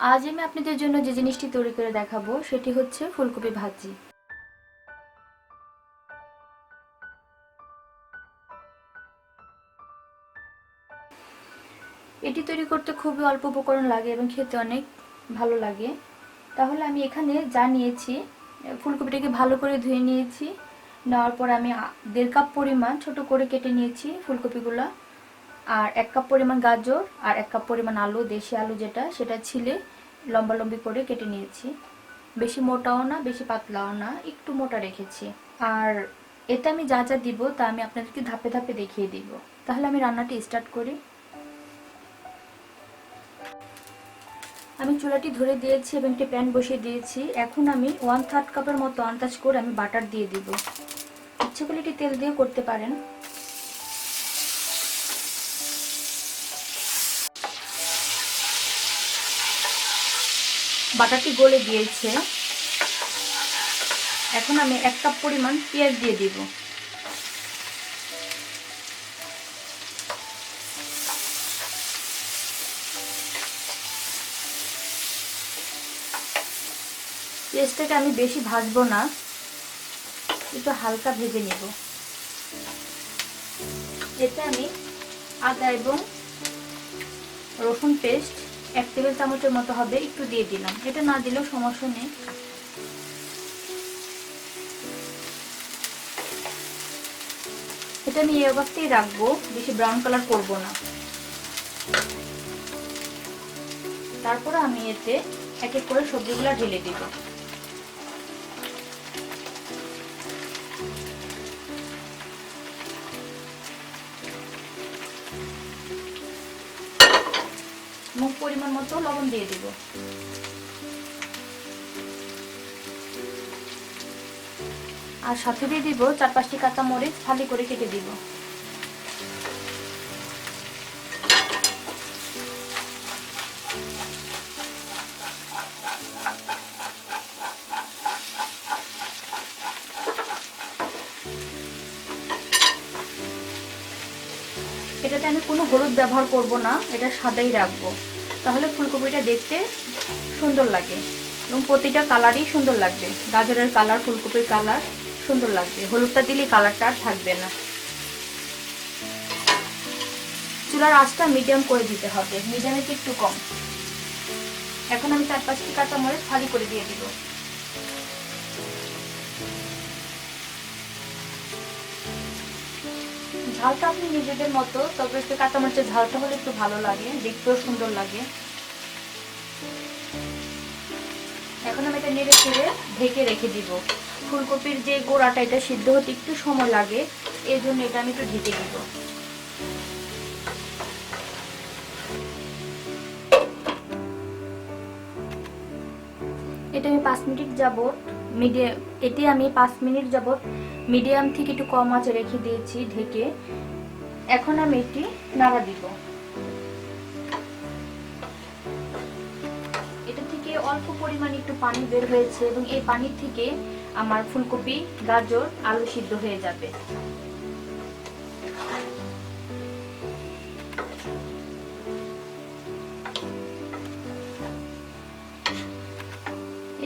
আজ আমি আপনাদের জন্য যে জিনিসটি তৈরি করে দেখাবো, সেটি হচ্ছে ফুলকপি ভাজি। এটি তৈরি করতে খুবই অল্প উপকরণ লাগে এবং খেতে অনেক ভালো লাগে। তাহলে আমি এখানে যা নিয়েছি, ফুলকপিটাকে ভালো করে ধুয়ে নিয়েছি। নেওয়ার পর আমি দেড় কাপ পরিমাণ ছোট করে কেটে নিয়েছি ফুলকপিগুলো। আর এক কাপ পরিমাণ গাজর, আর এক কাপ পরিমাণ আলু, দেশি আলু যেটা, সেটা ছিলে লম্বা লম্বি করে কেটে নিয়েছি। বেশি মোটাও না, বেশি পাতলাও না, একটু মোটা রেখেছি। আর এতে আমি যা যা দিব তা আমি আপনাদেরকে ধাপে ধাপে দেখিয়ে দিব। তাহলে আমি রান্নাটি স্টার্ট করি। আমি চুলাটি ধরে দিয়েছি এবং একটি প্যান বসিয়ে দিয়েছি। এখন আমি ওয়ান থার্ড কাপের মতো আন্দাজ করে আমি বাটার দিয়ে দিব। ইচ্ছে করলে তেল দিয়ে করতে পারেন। বাটারটি গলে গিয়েছে। এখন আমি এক কাপ পরিমাণ পেঁয়াজ দিয়ে দিব। পেঁয়াজটাকে আমি বেশি ভাজবো না, একটু হালকা ভেজে নেব। এতে আমি আদা এবং রসুন পেস্ট এক টেবিল চামচের মতো হবে, একটু দিয়ে দিলাম। এটা না দিলেও সমস্যা নেই। এটা আমি এই অবস্থায় রাখব, বেশি ব্রাউন কালার করব না। তারপরে আমি এতে এক এক করে সবজিগুলো ঢেলে দিব। পরিমাণ মতো লবণ দিয়ে দিব। আর সাথে দিয়ে দিব চার পাঁচটি কাঁচা মরিচ ফালি করে কেটে দিব। এটাতে আমি কোনো হলুদ ব্যবহার করব না, এটা সাদাই রাখব। তাহলে ফুলকপিটা দেখতে সুন্দর লাগে এবং প্রতিটা কালারই সুন্দর লাগবে। গাজরের কালার, ফুলকপির কালার সুন্দর লাগবে। হলুদটা দিলে কালারটা আর থাকবে না। চুলার আঁচটা মিডিয়াম করে দিতে হবে। মিডিয়ামে একটু কম। এখন আমি চার পাঁচটি কাঁচামরিচ ফালি করে দিয়ে দিব। ঝালটা আপনি নিজেদের মতো, তবে একটু কাঁচামরিচের ঝালটা হলে একটু ভালো লাগে, দেখতেও সুন্দর লাগে। এখন আমি এটা নেড়ে চেড়ে ঢেকে রেখে দিব। ফুলকপির যে গোড়াটা, এটা সিদ্ধ হতে একটু সময় লাগে এই জন্য এটা আমি একটু ঢেকে দিব। এটা আমি পাঁচ মিনিট যাবত মিডিয়াম এটি আমি পাঁচ মিনিট যাবৎ মিডিয়াম থেকে একটু কম আঁচে রেখে দিয়েছি ঢেকে। এখন আমি এটি নাড়া দিব। এটা থেকে অল্প পরিমাণে একটু পানি বের হয়েছে এবং এই পানির থেকে আমার ফুলকপি, গাজর, আলু সিদ্ধ হয়ে যাবে।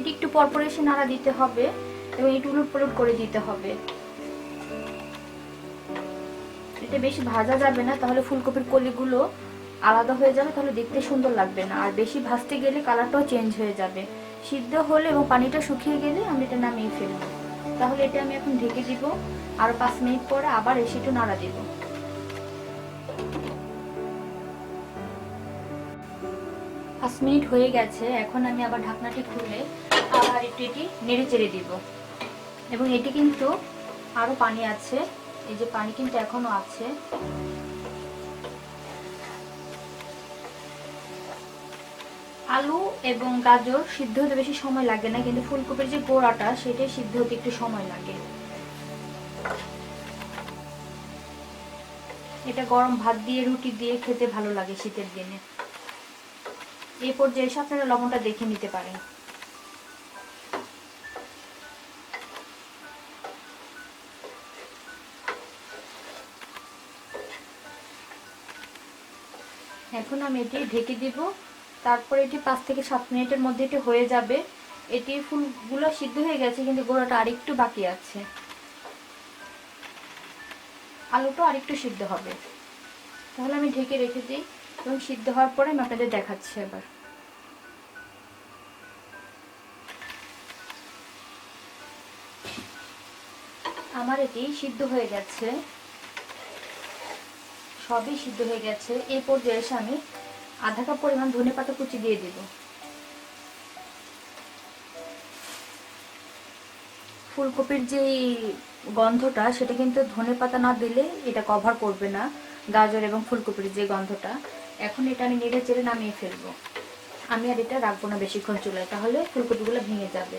এটি একটু পরপর এসে নাড়া দিতে হবে এবং একটু উলট পালট করে দিতে হবে। এটা বেশি ভাজা যাবে না, তাহলে ফুলকপির কলিগুলো আলাদা হয়ে যাবে, তাহলে দেখতে সুন্দর লাগবে না। আর বেশি ভাজতে গেলে কালারটাও চেঞ্জ হয়ে যাবে। সিদ্ধ হলে এবং পানিটা শুকিয়ে গেলে আমি এটা নামিয়ে ফেলব। তাহলে এটা আমি এখন ঢেকে দিব। আর পাঁচ মিনিট পরে আবার এসে একটু নাড়া দিব। পাঁচ মিনিট হয়ে গেছে, এখন আমি আবার ঢাকনাটি খুলে আবার একটু এটি নেড়ে চেড়ে দিব। এবং এটি কিন্তু আরও পানি আছে। এই যে পানি কিন্তু এখনও আছে। আলু এবং গাজর সিদ্ধ হতে বেশি সময় লাগে না, কিন্তু ফুলকপির যে গোড়াটা, সেটাই সিদ্ধ হতে একটু সময় লাগে। এটা গরম ভাত দিয়ে, রুটি দিয়ে খেতে ভালো লাগে শীতের দিনে। এই পর্যায়ে এসে আপনারা লবণটা দেখে নিতে পারেন। এখন আমি এটি ঢেকে দিব। তারপরে এটি পাঁচ থেকে সাত মিনিটের মধ্যে এটি হয়ে যাবে। এটি ফুলগুলো সিদ্ধ হয়ে গেছে, কিন্তু গোড়াটা আরেকটু বাকি আছে। আলুটা আরেকটু সিদ্ধ হবে। তাহলে আমি ঢেকে রেখে দিই এবং সিদ্ধ হওয়ার পরে আমি আপনাদের দেখাচ্ছি এবার। আমার এটি সিদ্ধ হয়ে গেছে। সবই সিদ্ধ হয়ে গেছে। এই পর্যায়ে এসে আমি আধা কাপ পরিমাণ ধনে পাতা কুচি দিয়ে দিব। ফুলকপির যে গন্ধটা, সেটা কিন্তু ধনে পাতা না দিলে এটা কভার করবে না, গাজর এবং ফুলকপির যে গন্ধটা। এখন এটা আমি নেড়ে চেড়ে নামিয়ে ফেলব। আমি আর এটা রাখব না বেশিক্ষণ চুলায়, তাহলে ফুলকপিগুলো ভেঙে যাবে।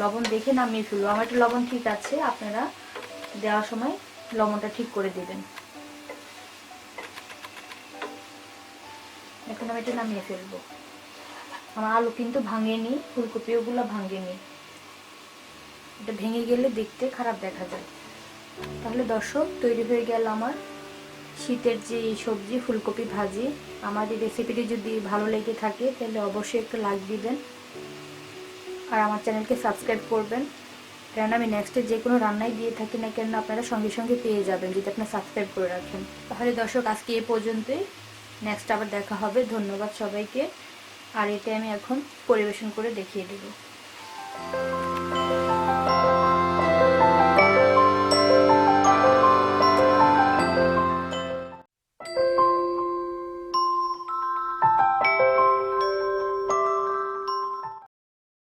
লবণ দেখে নামিয়ে ফেলব। আমার একটা লবণ ঠিক আছে, আপনারা দেওয়ার সময় লবণটা ঠিক করে দেবেন। এখন আমি এটা নামিয়ে ফেলব। আমার আলু কিন্তু ভাঙেনি, ফুলকপিওগুলো ভাঙেনি। এটা ভেঙে গেলে দেখতে খারাপ দেখা যায়। তাহলে দর্শক, তৈরি হয়ে গেল আমার শীতের যে সবজি, ফুলকপি ভাজি। আমার এই রেসিপিটি যদি ভালো লেগে থাকে, তাহলে অবশ্যই একটু লাইক দিবেন। আর আমার চ্যানেলকে সাবস্ক্রাইব করবেন। কারণ আমি নেক্সটে যে কোনো রান্নাই দিয়ে থাকি না কেন, আপনারা সঙ্গে সঙ্গে পেয়ে যাবেন যদি আপনারা সাবস্ক্রাইব করে রাখেন। তাহলে দর্শক, আজকে এ পর্যন্তই। নেক্সট আবার দেখা হবে। ধন্যবাদ সবাইকে। আর এটা আমি এখন পরিবেশন করে দেখিয়ে দেবো।